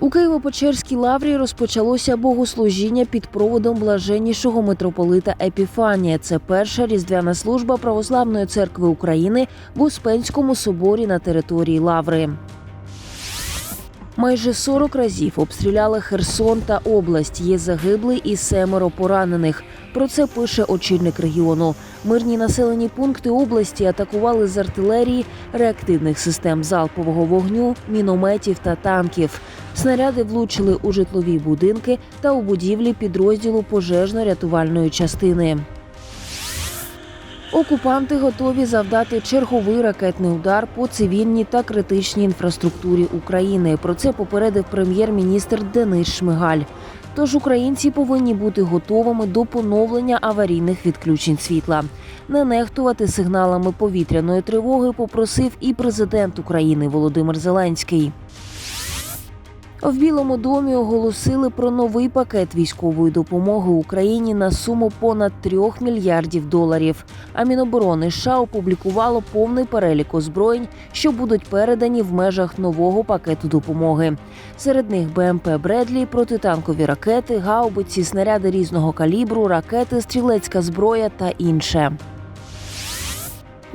У Києво-Печерській лаврі розпочалося богослужіння під проводом блаженнішого митрополита Епіфанія. Це перша різдвяна служба Православної церкви України в Успенському соборі на території Лаври. Майже 40 разів обстріляли Херсон та область. Є загиблий і семеро поранених. Про це пише очільник регіону. Мирні населені пункти області атакували з артилерії, реактивних систем залпового вогню, мінометів та танків. Снаряди влучили у житлові будинки та у будівлі підрозділу пожежно-рятувальної частини. Окупанти готові завдати черговий ракетний удар по цивільній та критичній інфраструктурі України. Про це попередив прем'єр-міністр Денис Шмигаль. Тож українці повинні бути готовими до поновлення аварійних відключень світла. Не нехтувати сигналами повітряної тривоги попросив і президент України Володимир Зеленський. В Білому домі оголосили про новий пакет військової допомоги Україні на суму понад 3 мільярдів доларів. А Міноборони США опублікувало повний перелік озброєнь, що будуть передані в межах нового пакету допомоги. Серед них БМП Бредлі, протитанкові ракети, гаубиці, снаряди різного калібру, ракети, стрілецька зброя та інше.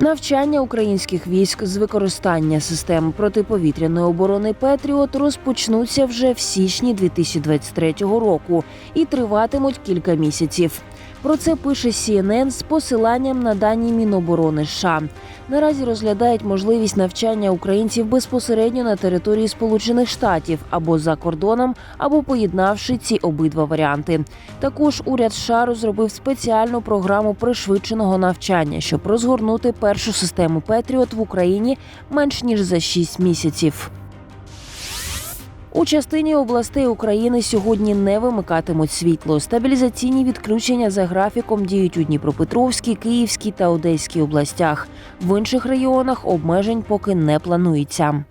Навчання українських військ з використання систем протиповітряної оборони Петріот розпочнуться вже в січні 2023 року і триватимуть кілька місяців. Про це пише CNN з посиланням на дані Міноборони США. Наразі розглядають можливість навчання українців безпосередньо на території Сполучених Штатів або за кордоном, або поєднавши ці обидва варіанти. Також уряд США розробив спеціальну програму пришвидшеного навчання, щоб розгорнути першу систему Петріот в Україні менш ніж за 6 місяців. У частині областей України сьогодні не вимикатимуть світло. Стабілізаційні відключення за графіком діють у Дніпропетровській, Київській та Одеській областях. В інших регіонах обмежень поки не планується.